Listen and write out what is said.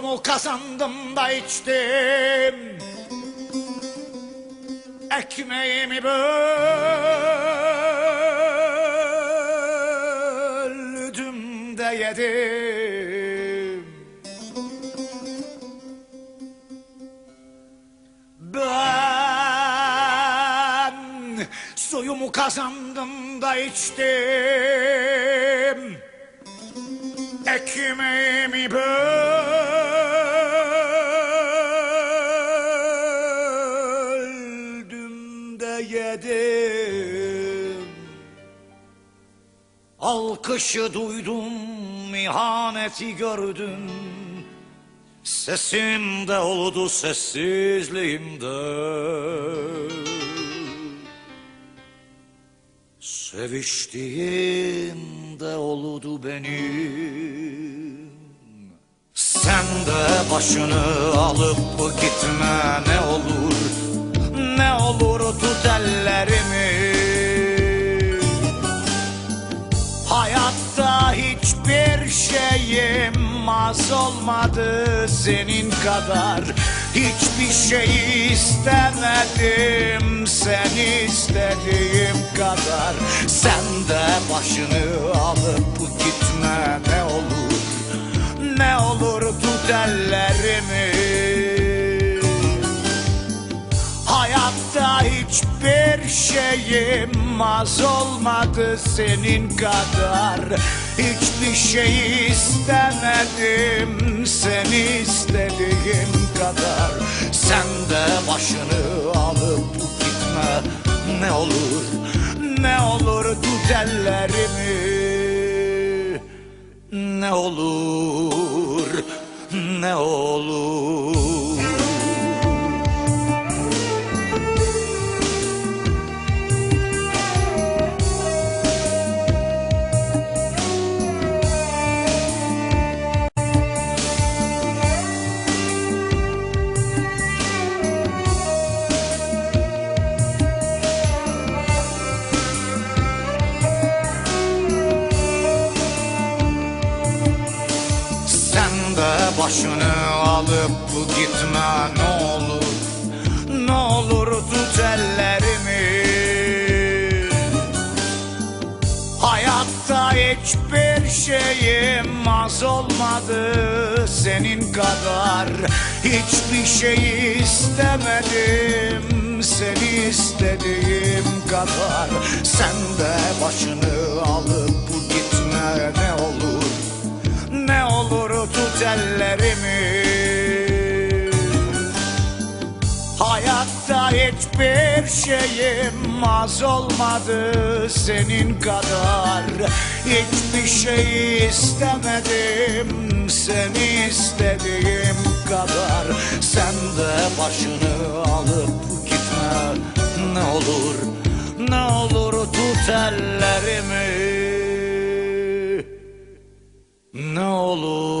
Suyumu kazandım da içtim. Ekmeğimi böldüm de yedim. Ben suyumu kazandım da içtim. Ekmeğimi böldüm de yedim. Alkışı duydum, ihaneti gördüm. Sesimde oldu sessizliğimde. Seviştiğimde oldu benim. Sen de başını alıp gitme Hayatta hiçbir şeyim az olmadı senin kadar. Hiçbir şey istemedim sen istediğim kadar. Sen de başını alıp gitme ne olur. Ne olur tut ellerimi Hiçbir şeyim az olmadı senin kadar. Hiçbir şey istemedim seni istediğim kadar. Sen de başını alıp gitme ne olur Ne olur tut ellerimi. Ne olur ne olur Sen başını alıp gitme ne olur Ne olur tut ellerimi. Hayatta hiçbir şeyim az olmadı senin kadar Hiçbir şey istemedim. Seni istediğim kadar Sen de hiçbir şeyim az olmadı senin kadar. Hiçbir şey istemedim seni istediğim kadar. Sen de başını alıp gitme ne olur Ne olur tut ellerimi. Ne olur